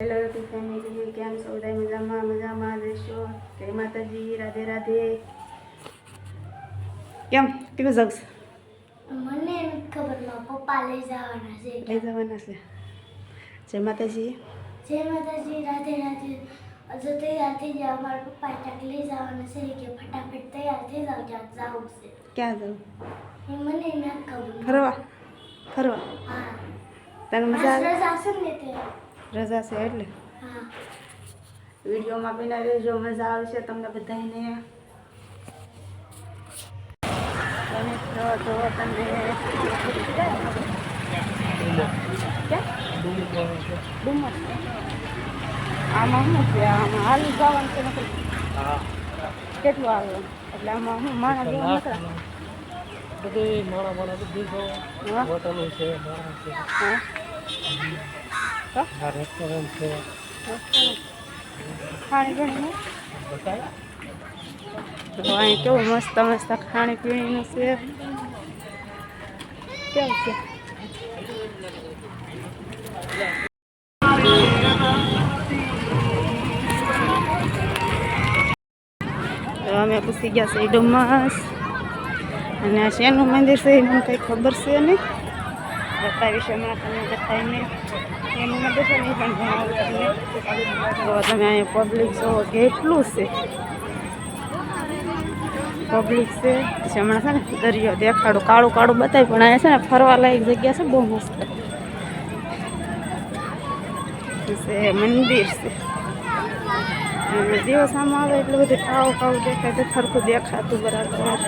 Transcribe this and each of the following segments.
Hello YouTube family કેમ છો? બધા મજામાં? મજામાં રહેશો જય માતાજી રાધે રાધે. કેમ? કેવું જાઉં મને ખબર મારા પપ્પા લઈ જવાના છે લઈ જવાના છે. જય માતાજી. જય માતાજી રાધે રાધે. હજુ તૈયાર થઈ જાવ મારા પપ્પા ક્યાંક લઈ જવાના છે કે ફટાફટ તૈયાર થઈ જાવ ક્યાંક જવું છે. ક્યાં જાઉં મને ના ખબર. ફરવા? ફરવા? હા. તને મજા આવે? સાસુ ને રજા છે એટલે. હા. વિડીયોમાં બિના રહેજો મજા આવશે તમને બધાને તમે જો જો તમને આમાં શું છે? આમાં હાલી જવાનું છે કેટલું આવે? એટલે આમાં હું માણસ જેવા નકરા બધી માણા માણા બધી હોટલો છે હા તો આ રેસ્ટોરન્ટ છે ખાણી પીણીનું બતાય તો અહીં કેવું મસ્ત મસ્ત ખાણી પીણીનું છે કેવું છે તો અમે પૂછી ગયા છે ડુમસ અને આ શેનું મંદિર છે એ મને કંઈ ખબર છે નહીં બતાવીશ હમણાં તમને બતાવીને એનું તમે અહીંયા પબ્લિક જોવો કેટલું છે. પબ્લિક છે. હમણાં છે ને દરિયો દેખાડું, કાળું કાળું બતાવી પણ અહીંયા છે ને ફરવા લાયક જગ્યા છે, બહુ મસ્ત. છે, મંદિર છે. દિવસ આમાં આવે એટલે બધું કાળું કાળું દેખાય તો સરખું દેખાતું બરાબર.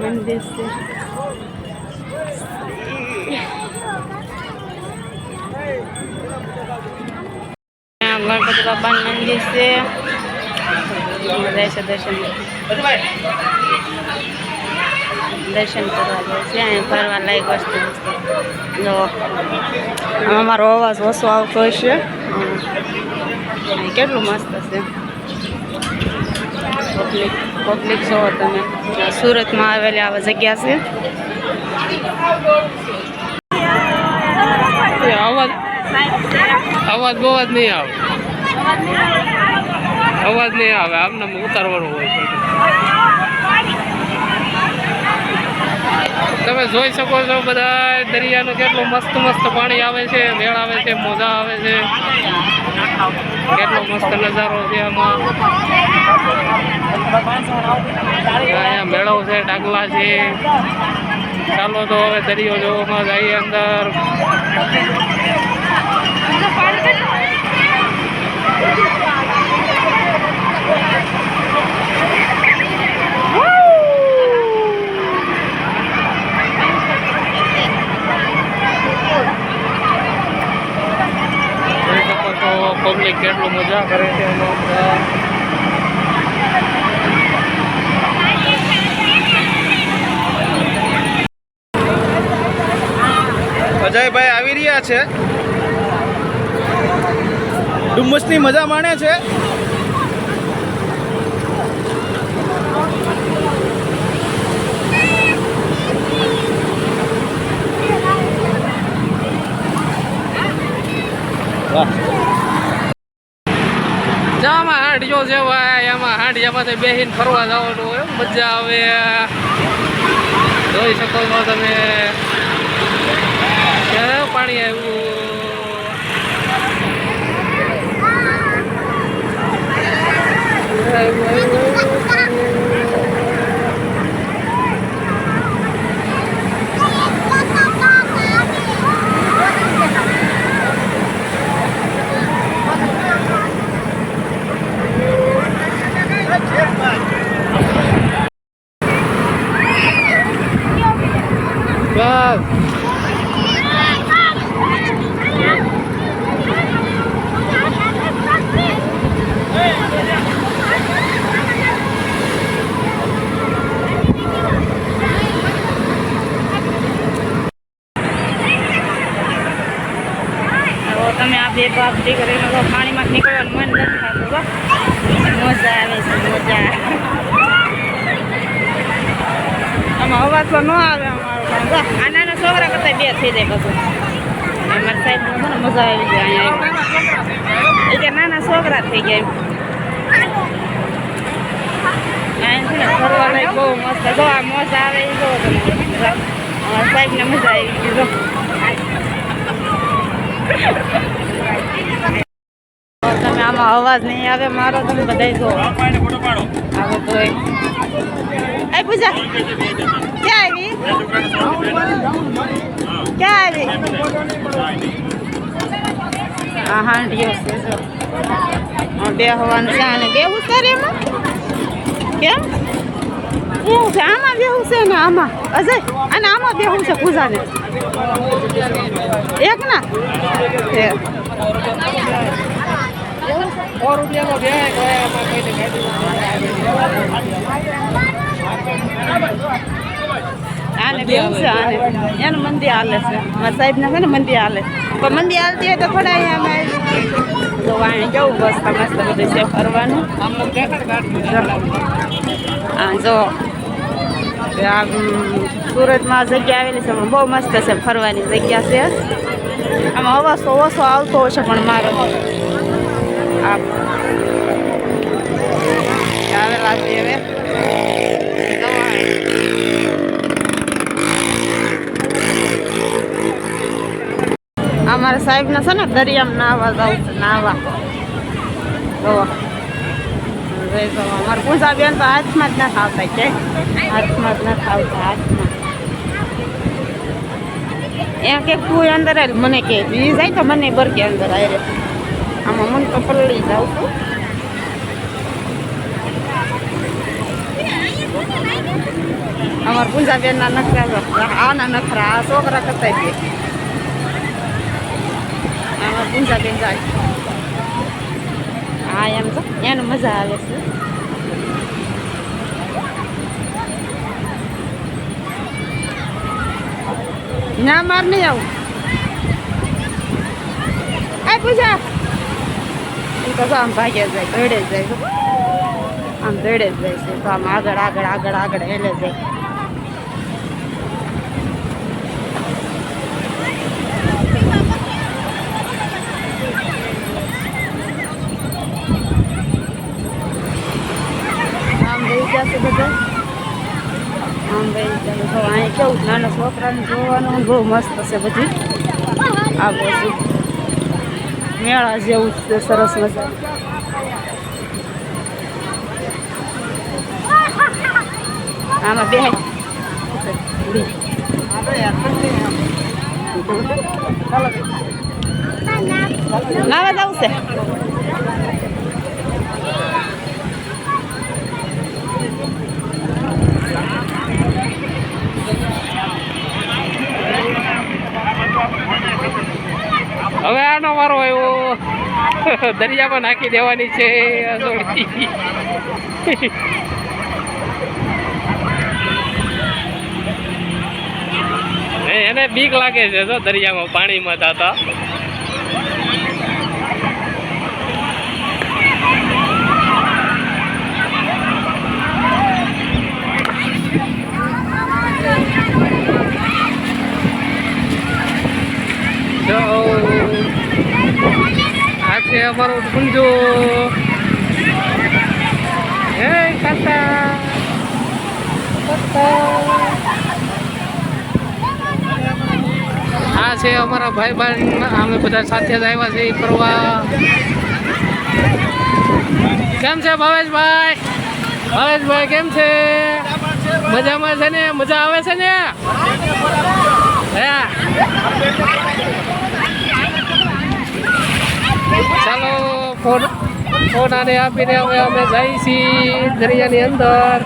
મંદિર છે ત્યાં ગણપતિ બાપાનું મંદિર છે દર્શન દર્શન દર્શન કરવા જાય છે અહીંયા ફરવા લાયક વસ્તુ જો આમાં અવાજ ઓછો આવતો હશે અહીં કેટલું મસ્ત છે પબ્લિક પબ્લિક છો તમે સુરતમાં આવેલી આવા જગ્યા છે અવાજ અવાજ બવાજ નહીં આવે. અવાજ નહીં આવે. આમને ઉતારવાનું હોય તમે જોઈ શકો છો બધા દરિયાનું કેટલું મસ્ત મસ્ત પાણી આવે છે, વેળ આવે છે, મોજા આવે છે. કેટલો મસ્ત નજારો છે આમાં. અહીંયા મેળો છે, ડાગલા છે. ચાલો તો હવે દરિયો જોવામાં જઈએ અંદર. પબ્લિક કેટલું મજા કરે છે એમાં અજયભાઈ આવી રહ્યા છે. ડુમ્મસની મજા માણે છે. જામાં હાંડિયો જેવાય એમાં હાંડિયામાંથી બેસીને ફરવા જવાનું હોય, મજા આવે. જોઈ શકો છો તમે. પાણી આવ્યું? বাই বাই બાપ તો પાણીમાં નીકળવાનું મન નથી થતું. મજા આવે છે, મજા. આમાં અવાજ તો ન આવે અમારો આ નાના છોકરા કરતા બે થઈ જાય બધું અમારા સાઈડમાં મજા આવી ગઈ અહીંયા. એ કે નાના છોકરા થઈ ગયા એમ. બહુ મસ્ત જો, આ મજા આવે એ જો સાહેબને મજા આવી ગઈ, જો. તમે આમાં અવાજ નહીં આવે, મારો તમે બધા જો આવે તો એ. પૂજા, ક્યાં આવી? ક્યાં આ હાંડીઓ છે જો. બે હવાનું છે અને બેહું છે રે એમાં? કેમ? એવું છે આમાં બેહું છે ને આમાં. અજય અને આમાં બેહું છે પૂજાને. એક ના? આને બેહું છે આને. એનું મંદિર હાલે છે. મારા સાહેબને છે ને મંદિર હાલે. પણ મંદિર હાલતી હોય તો થોડા અહીંયા તો અહીં જવું બસ મસ્ત બધું છે ફરવાનું. આ જો. આ ઉમ, સુરતમાં જગ્યા આવેલી છે બહુ મસ્ત છે ફરવાની જગ્યા છે. આમાં અવાજ તો ઓછો આવતો હશે પણ મારો. આવેલા છે હવે. અમારા સાહેબના છે ને દરિયામાં નાહવા જાવ જોવા જોઈ અમારા પૂજા બેન તો હાથમાં જ ના ખાવતા કે? હાથમાં જ ના ખાવતા, હાથમાં. એમ કે તું અંદર આવ મને કે એ જાય તો મને બરકે અંદર આવે આમાં મન તો પલળી જાઉં છું. અમારા પૂજા બેન ના નખરા આના નખરા, આ છોકરા કરતા છે પૂંજાબેન પૂજા જાય. હા એમ તો. એને મજા આવે છે. ના, માર નહીં આવું. આ પૂજા. એમ તો આમ ભાગ્યા જાય, દોડે જાય. આમ દોડે જ જાય છે. તો આમ આગળ આગળ આગળ આગળ હેલે જાય. આમ બેસી જશે બધા આમ બેસી જશે તો અહીં કેવું નાના છોકરાને જોવાનું બહુ મસ્ત છે બધી આ બધું મેળા જેવું છે સરસ મજા આમાં બે નાવા જવું છે હવે આનો વારો આવ્યો દરિયામાં નાખી દેવાની છે. એને બીક લાગે છે જો દરિયામાં પાણીમાં થતા આ છે અમારો ગુંજો હે આ છે અમારા ભાઈ બહેન અમે બધા સાથે જ આવ્યા છે ફરવા. કેમ છે ભાવેશભાઈ? ભાવેશભાઈ, કેમ છે? મજામાં છે ને? મજા આવે છે ને? હે? ચાલો ફોન ફોન આને આપીને હવે અમે જઈએ છીએ દરિયાની અંદર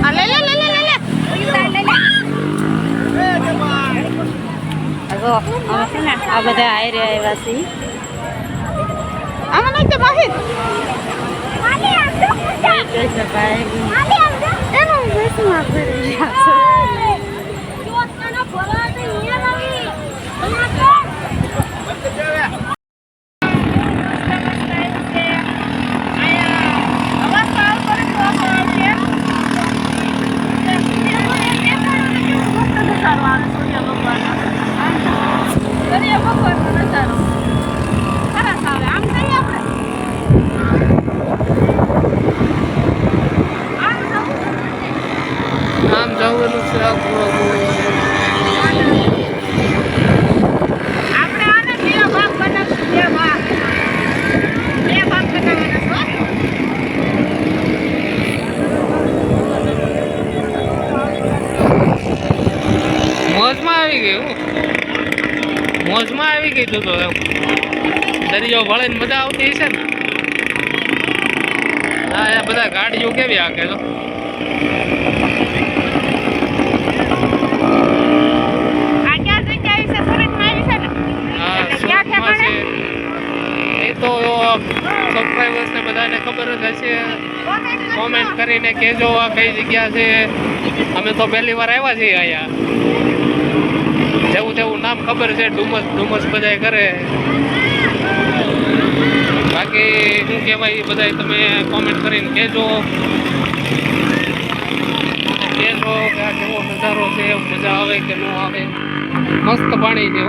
આ લે લે લે લે લે લે આ જો અમે છે ને આ બધા હારે આવ્યા છીએ આમાં નહીં તો માહિત જોઈ શકાય એનું વેસમાં કરી રહ્યા છે સૂર્ય ભગવાનનો સૂર્ય ભગવાનનો નજારો સરસ આવે આમ જઈએ આપણે આમ જવું આમ જવાનું છે આખું આપણે આને બે ભાગ બનાવશું બે ભાગ બે ભાગ બનાવવાના છો? મોજમાં આવી ગયું મોજમાં આવી ગયું તું એમ. દરિયો ભળે ને મજા આવતી હશે ને? હા બધા ગાડીઓ કેવી હાકે તો આ ક્યાં જગ્યાએ છે સુરતમાં આવી છે ને હા એટલે ક્યાં સુરતમાં છે ઠેકાણે એ તો સબસ્ક્રાઈબર્સને બધાને ખબર જ હશે. કોમેન્ટ કરીને કહેજો આ કઈ જગ્યા છે. અમે તો પહેલી વાર આવ્યા છીએ અહીંયા. જેવું તેવું નામ ખબર છે, ડુમસ ડુમસ બધાય કરે. બાકી શું કહેવાય બધાય તમે કોમેન્ટ કરીને કહેજો. કહેજો કે આ કેવો નજારો છે, મજા આવે કે ન આવે. મસ્ત પાણી હો.